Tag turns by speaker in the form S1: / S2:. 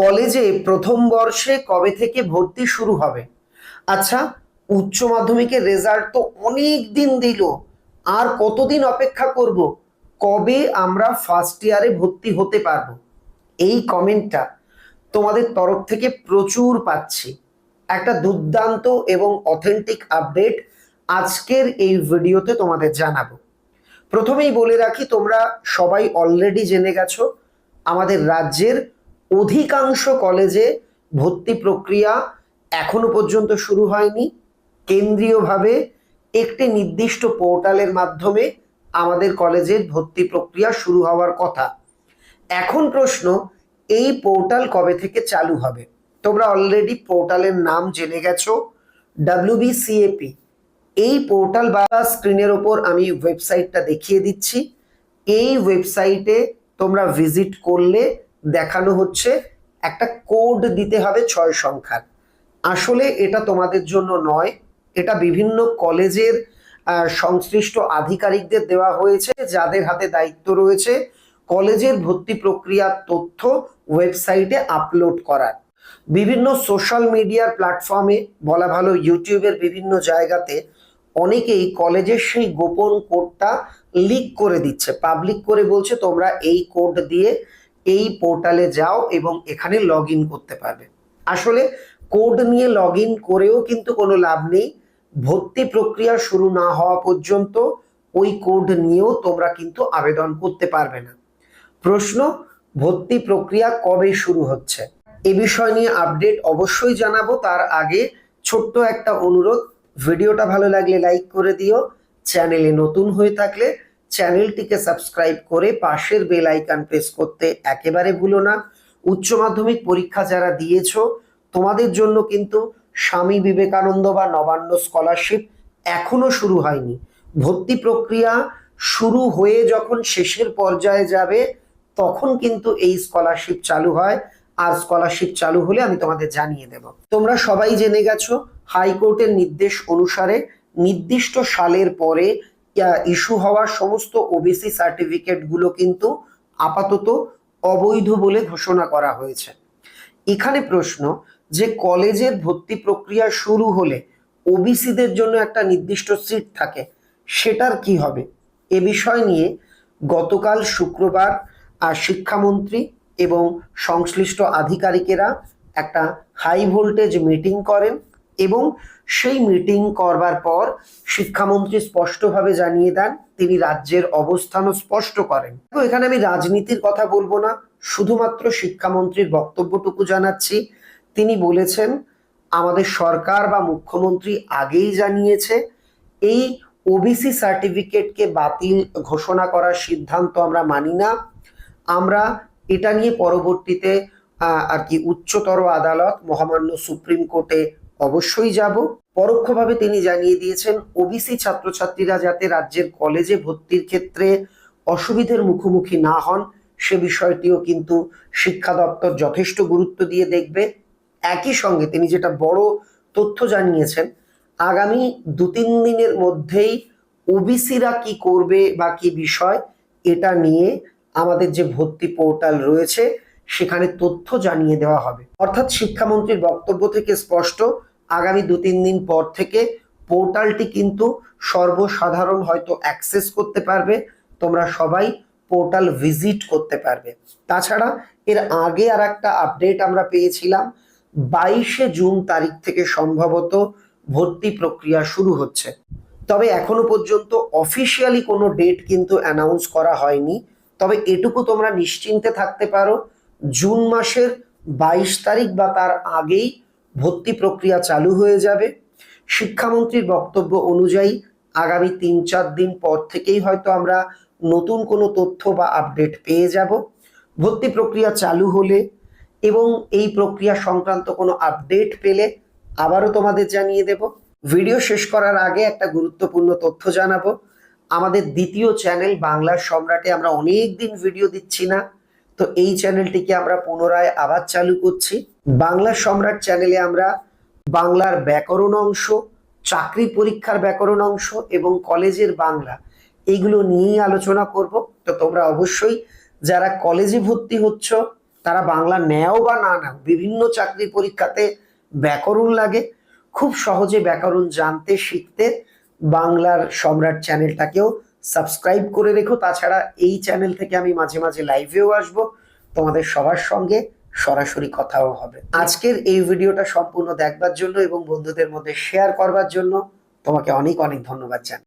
S1: কলেজে প্রথম বর্ষে কবে থেকে ভর্তি শুরু হবে? আচ্ছা উচ্চ মাধ্যমিকের রেজাল্ট তো অনেক দিন দিল। আর কতদিন অপেক্ষা করব? কবে আমরা ফার্স্ট ইয়ারে ভর্তি হতে পারব? এই কমেন্টটা তোমাদের তরফ থেকে প্রচুর পাচ্ছি। একটা দুর্দান্ত এবং অথেন্টিক আপডেট আজকের এই ভিডিওতে তোমাদের জানাব। প্রথমেই বলে রাখি, তোমরা সবাই অলরেডি জেনে গেছো, আমাদের রাজ্যের অধিকাংশ কলেজে ভর্তি প্রক্রিয়া এখনও পর্যন্ত শুরু হয়নি। কেন্দ্রীয়ভাবে একটি নির্দিষ্ট পোর্টালের মাধ্যমে আমাদের কলেজের ভর্তি প্রক্রিয়া শুরু হওয়ার কথা। এখন প্রশ্ন, এই পোর্টাল কবে থেকে চালু হবে? তোমরা অলরেডি পোর্টালের নাম জেনে গেছো ডাব্লিউবিসিএপি এই পোর্টাল বা স্ক্রিনের ওপর আমি ওয়েবসাইটটা দেখিয়ে দিচ্ছি। এই ওয়েবসাইটে তোমরা ভিজিট করলে দেখানো হচ্ছে, একটা কোড দিতে হবে ছয় সংখ্যার। আসলে এটা তোমাদের জন্য নয়, এটা বিভিন্ন কলেজের সংশ্লিষ্ট আধিকারিকদের দেওয়া হয়েছে, যাদের হাতে দায়িত্ব রয়েছে কলেজের ভর্তি প্রক্রিয়ার তথ্য ওয়েবসাইটে আপলোড করার। বিভিন্ন সোশ্যাল মিডিয়ার প্ল্যাটফর্মে বলা ভালো ইউটিউবের বিভিন্ন জায়গাতে অনেকেই কলেজের সেই গোপন কোডটা লিক করে দিচ্ছে। পাবলিক করে বলছে, তোমরা এই কোড দিয়ে এই পোর্টালে যাও এবং এখানে লগ করতে পারবে। আসলে কোড নিয়ে লগ করেও কিন্তু কোনো লাভ নেই। ভর্তি প্রক্রিয়া শুরু না হওয়া পর্যন্ত ওই কোড নিয়েও তোমরা কিন্তু আবেদন করতে পারবে না। প্রশ্ন, ভর্তি প্রক্রিয়া কবে শুরু হচ্ছে? এ বিষয় নিয়ে আপডেট অবশ্যই জানাব। তার আগে ছোট্ট একটা অনুরোধ, ভিডিওটা ভালো লাগলে লাইক করে দিও। চ্যানেলে নতুন হয়ে থাকলে চ্যানেলটিকে সাবস্ক্রাইব করে পাশের বেল আইকন প্রেস করতে একেবারে ভুলো না। উচ্চ মাধ্যমিক পরীক্ষা যারা দিয়েছ, তোমাদের জন্য কিন্তু স্বামী বিবেকানন্দ বা নবান্ন স্কলারশিপ এখনও শুরু হয়নি। ভর্তি প্রক্রিয়া শুরু হয়ে যখন শেষের পর্যায়ে যাবে, তখন কিন্তু এই স্কলারশিপ চালু হয়। আর স্কলারশিপ চালু হলে আমি তোমাদের জানিয়ে দেব। তোমরা সবাই জেনে গেছো, হাইকোর্টের নির্দেশ অনুসারে নির্দিষ্ট সালের পরে ইস্যু হওয়া সমস্ত ওবিসি সার্টিফিকেটগুলো কিন্তু আপাতত অবৈধ বলে ঘোষণা করা হয়েছে। এখানে প্রশ্ন যে কলেজের ভর্তি প্রক্রিয়া শুরু হলে ওবিসিদের জন্য একটা নির্দিষ্ট সিট থাকে, সেটার কি হবে? এ বিষয় নিয়ে গতকাল শুক্রবার শিক্ষামন্ত্রী এবং সংশ্লিষ্ট আধিকারিকেরা একটা হাই ভোল্টেজ মিটিং করেন। এবং সেই মিটিং করবার পর শিক্ষামন্ত্রী স্পষ্টভাবে জানিয়ে দেন, তিনি রাজ্যের অবস্থানও স্পষ্ট করেন। তো এখানে আমি রাজনীতির কথা বলব না, শুধুমাত্র শিক্ষামন্ত্রীর বক্তব্যটুকু জানাচ্ছি। তিনি বলেছেন, আমাদের সরকার বা মুখ্যমন্ত্রী আগেই জানিয়েছে, এই ওবিসি সার্টিফিকেটকে বাতিল ঘোষণা করার সিদ্ধান্ত আমরা মানি না। আমরা এটা নিয়ে পরবর্তীতে আর কি উচ্চতর আদালত, মহামান্য সুপ্রিম কোর্টে অবশ্যই যাব। পরোক্ষভাবে তিনি জানিয়ে দিয়েছেন, ওবিসি ছাত্রছাত্রীরা যাতে রাজ্যের কলেজে ভর্তির ক্ষেত্রে অসুবিধের মুখোমুখি না হন, সে বিষয়টিও কিন্তু শিক্ষা দপ্তর যথেষ্ট গুরুত্ব দিয়ে দেখবে। একই সঙ্গে তিনি যেটা বড় তথ্য জানিয়েছেন, আগামী দু তিন দিনের মধ্যেই ওবিসিরা কি করবে বা কি বিষয়, এটা নিয়ে আমাদের যে ভর্তি পোর্টাল রয়েছে, সেখানে তথ্য জানিয়ে দেওয়া হবে। অর্থাৎ শিক্ষামন্ত্রীর বক্তব্য থেকে স্পষ্ট আগামী দু তিন দিন পর থেকে পোর্টালটি কিন্তু সর্বসাধারণ হয়তো অ্যাক্সেস করতে পারবে, তোমরা সবাই পোর্টাল ভিজিট করতে পারবে। তাছাড়া এর আগে আর একটা আপডেট আমরা পেয়েছিলাম, বাইশে জুন তারিখ থেকে সম্ভবত ভর্তি প্রক্রিয়া শুরু হচ্ছে। তবে এখনও পর্যন্ত অফিসিয়ালি কোনো ডেট কিন্তু অ্যানাউন্স করা হয়নি। তবে এটুকু তোমরা নিশ্চিন্তে থাকতে পারো, জুন মাসের বাইশ তারিখ বা তার আগেই ভর্তি প্রক্রিয়া চালু হয়ে যাবে। শিক্ষামন্ত্রীর বক্তব্য অনুযায়ী আগামী তিন চার দিন পর থেকেই হয়তো আমরা নতুন কোনো তথ্য বা আপডেট পেয়ে যাব। ভর্তি প্রক্রিয়া চালু হলে এবং এই প্রক্রিয়া সংক্রান্ত কোনো আপডেট পেলে আবারও তোমাদের জানিয়ে দেব। ভিডিও শেষ করার আগে একটা গুরুত্বপূর্ণ তথ্য জানাব। আমাদের দ্বিতীয় চ্যানেল বাংলার সম্রাটে আমরা অনেক দিন ভিডিও দিচ্ছি না। তো এই চ্যানেলটিকে আমরা পুনরায় আবার চালু করছি। বাংলার সম্রাট চ্যানেলে আমরা বাংলার ব্যাকরণ অংশ, চাকরি পরীক্ষার ব্যাকরণ অংশ এবং কলেজের বাংলা এইগুলো নিয়েই আলোচনা করব। তো তোমরা অবশ্যই যারা কলেজে ভর্তি হচ্ছ, তারা বাংলা নেও বা না নাও, বিভিন্ন চাকরি পরীক্ষাতে ব্যাকরণ লাগে। খুব সহজে ব্যাকরণ জানতে, শিখতে বাংলার সম্রাট চ্যানেলটাকেও সাবস্ক্রাইব করে রেখো। তাছাড়া এই চ্যানেল থেকে আমি মাঝে মাঝে লাইভেও আসব। তোমাদের সবার সঙ্গে সরাসরি কথাও হবে। আজকের এই ভিডিওটা সম্পূর্ণ দেখবার জন্য এবং বন্ধুদের মধ্যে শেয়ার করবার জন্য তোমাকে অনেক অনেক ধন্যবাদ জানাই।